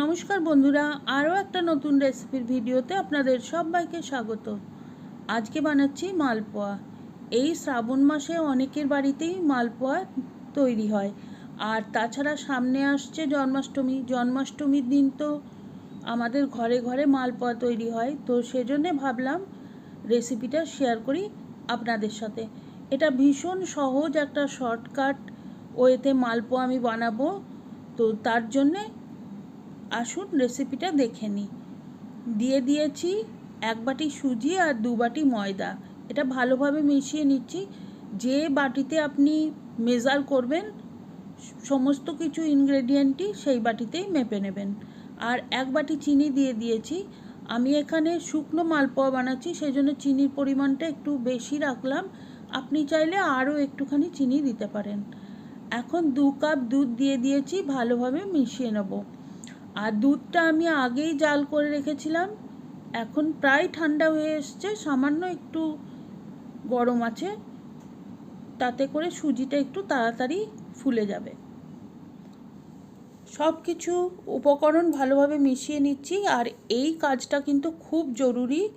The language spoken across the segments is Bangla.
নমস্কার বন্ধুরা, আরও একটা নতুন রেসিপির ভিডিওতে আপনাদের সবাইকে স্বাগত। আজকে বানাচ্ছি মালপোয়া। এই শ্রাবণ মাসে অনেকের বাড়িতেই মালপোয়া তৈরি হয়। আর তাছাড়া সামনে আসছে জন্মাষ্টমী। জন্মাষ্টমীর দিন তো আমাদের ঘরে ঘরে মালপোয়া তৈরি হয়। তো সেজন্যে ভাবলাম রেসিপিটা শেয়ার করি আপনাদের সাথে। এটা ভীষণ সহজ একটা শর্টকাট ওয়েতে মালপোয়া আমি বানাবো। তো তার জন্যে আসুন রেসিপিটা দেখে নিই। দিয়ে দিয়েছি এক বাটি সুজি আর দু বাটি ময়দা। এটা ভালোভাবে মিশিয়ে নিচ্ছি। যে বাটিতে আপনি মেজার করবেন, সমস্ত কিছু ইনগ্রেডিয়েন্টই সেই বাটিতেই মেপে নেবেন। আর এক বাটি চিনি দিয়ে দিয়েছি। আমি এখানে শুকনো মালপোয়া বানাচ্ছি সেই জন্য চিনির পরিমাণটা একটু বেশি রাখলাম। আপনি চাইলে আরও একটুখানি চিনি দিতে পারেন। এখন দু কাপ দুধ দিয়ে দিয়েছি, ভালোভাবে মিশিয়ে নেব। আর দুধটা আমি আগেই জাল করে রেখেছিলাম। এখন প্রায় ঠান্ডা হয়ে এসছে, সামান্য একটু গরম আছে। তাতে করে সুজিটা একটু তাড়াতাড়ি ফুলে যাবে। সব কিছু উপকরণ ভালোভাবে মিশিয়ে নিচ্ছি, আর এই কাজটা কিন্তু খুব জরুরি।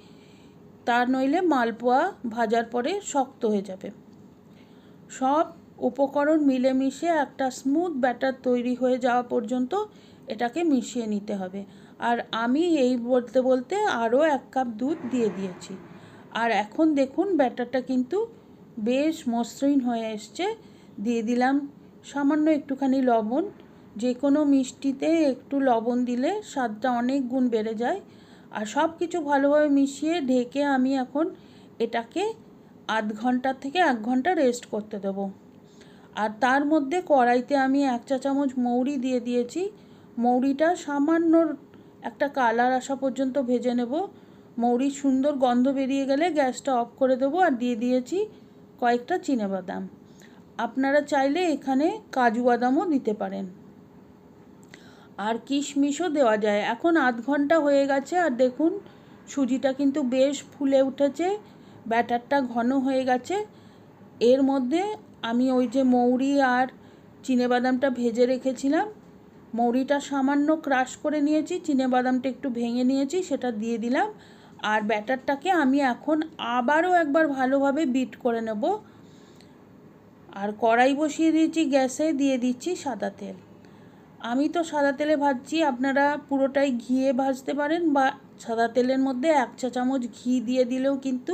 তা নইলে মালপোয়া ভাজার পরে শক্ত হয়ে যাবে। সব উপকরণ মিলেমিশে একটা স্মুথ ব্যাটার তৈরি হয়ে যাওয়া পর্যন্ত এটাকে মিশিয়ে নিতে হবে। আর আমি এই বলতে বলতে আরও এক কাপ দুধ দিয়ে দিয়েছি। আর এখন দেখুন, ব্যাটারটা কিন্তু বেশ মসৃণ হয়ে এসছে। দিয়ে দিলাম সামান্য একটুখানি লবণ। যে কোনো মিষ্টিতে একটু লবণ দিলে স্বাদটা অনেক গুণ বেড়ে যায়। আর সব কিছু ভালোভাবে মিশিয়ে ঢেকে আমি এখন এটাকে আধ ঘণ্টা থেকে এক ঘণ্টা রেস্ট করতে দেবো। আর তার মধ্যে কড়াইতে আমি এক চা চামচ মৌরি দিয়ে দিয়েছি। মৌরিটা সামান্য একটা কালার আসা পর্যন্ত ভেজে নেব। মৌরির সুন্দর গন্ধ বেরিয়ে গেলে গ্যাসটা অফ করে দেবো আর দিয়ে দিয়েছি কয়েকটা বাদাম আপনারা চাইলে এখানে কাজু বাদামও দিতে পারেন। আর কিশমিশও দেওয়া যায়। এখন আধ ঘণ্টা হয়ে গেছে আর দেখুন, সুজিটা কিন্তু বেশ ফুলে উঠেছে, ব্যাটারটা ঘন হয়ে গেছে। এর মধ্যে আমি ওই যে মৌরি আর বাদামটা ভেজে রেখেছিলাম। মৌরিটা সামান্য ক্রাশ করে নিয়েছি বাদামটা একটু ভেঙে নিয়েছি, সেটা দিয়ে দিলাম। আর ব্যাটারটাকে আমি এখন আবারও একবার ভালোভাবে বিট করে নেব। আর কড়াই বসিয়ে দিয়েছি গ্যাসে, দিয়ে দিচ্ছি সাদা তেল। আমি তো সাদা তেলে ভাজছি, আপনারা পুরোটাই ঘিয়ে ভাজতে পারেন বা সাদা তেলের মধ্যে এক চা চামচ ঘি দিয়ে দিলেও কিন্তু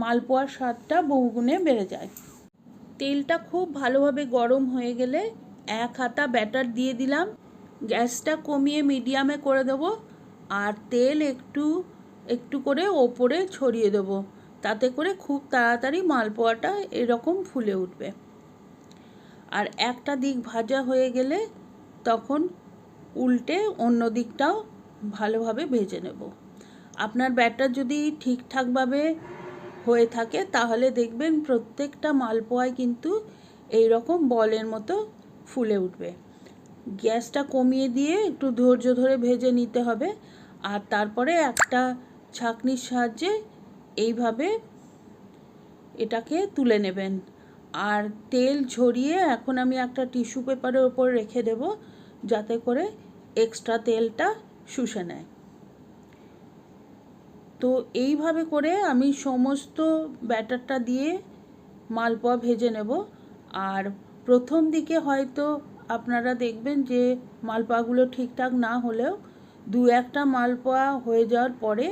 মালপোয়ার স্বাদটা বহুগুণে বেড়ে যায়। তেলটা খুব ভালোভাবে গরম হয়ে গেলে এক হাতা ব্যাটার দিয়ে দিলাম। গ্যাসটা কমিয়ে মিডিয়ামে করে দেবো আর তেল একটু একটু করে ওপরে ছড়িয়ে দেবো। তাতে করে খুব তাড়াতাড়ি মালপোয়াটা এরকম ফুলে উঠবে। আর একটা দিক ভাজা হয়ে গেলে তখন উল্টে অন্য দিকটাও ভালোভাবে ভেজে নেব। আপনার ব্যাটার যদি ঠিকঠাকভাবে হয়ে থাকে, তাহলে দেখবেন প্রত্যেকটা মালপোয়ায় কিন্তু এই রকম বলের মতো ফুলে উঠবে। গ্যাসটা কমিয়ে দিয়ে একটু ধৈর্য ধরে ভেজে নিতে হবে। আর তারপরে একটা ছাঁকনির সাহায্যে এইভাবে এটাকে তুলে নেবেন। আর তেল ঝরিয়ে এখন আমি একটা টিস্যু পেপারের ওপর রেখে দেব, যাতে করে এক্সট্রা তেলটা শুষে নেয়। তো এইভাবে করে আমি সমস্ত ব্যাটারটা দিয়ে মালপোয়া ভেজে নেব। আর প্রথম দিকে হয়তো আপনারা দেখবেন যে মালপোয়াগুলো ঠিকঠাক না হলেও দু একটা মালপোয়া হয়ে যাওয়ার পরে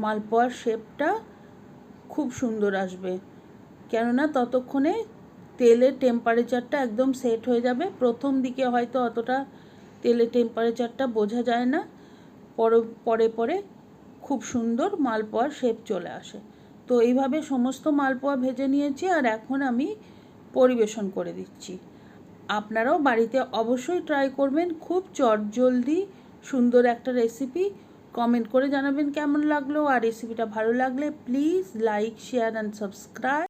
মালপোয়ার শেপটা খুব সুন্দর আসবে। কেননা ততক্ষণে তেলের টেম্পারেচারটা একদম সেট হয়ে যাবে। প্রথম দিকে হয়তো অতটা তেলের টেম্পারেচারটা বোঝা যায় না। পরে পরে পরে খুব সুন্দর মালপোয়ার শেপ চলে আসে। তো এইভাবে সমস্ত মালপোয়া ভেজে নিয়েছি আর এখন আমি পরিবেশন করে দিচ্ছি। আপনারাও বাড়িতে অবশ্যই ট্রাই করবেন। খুব চটজলদি সুন্দর একটা রেসিপি কমেন্ট করে জানাবেন কেমন লাগল? আর রেসিপিটা ভালো লাগলে please like share and subscribe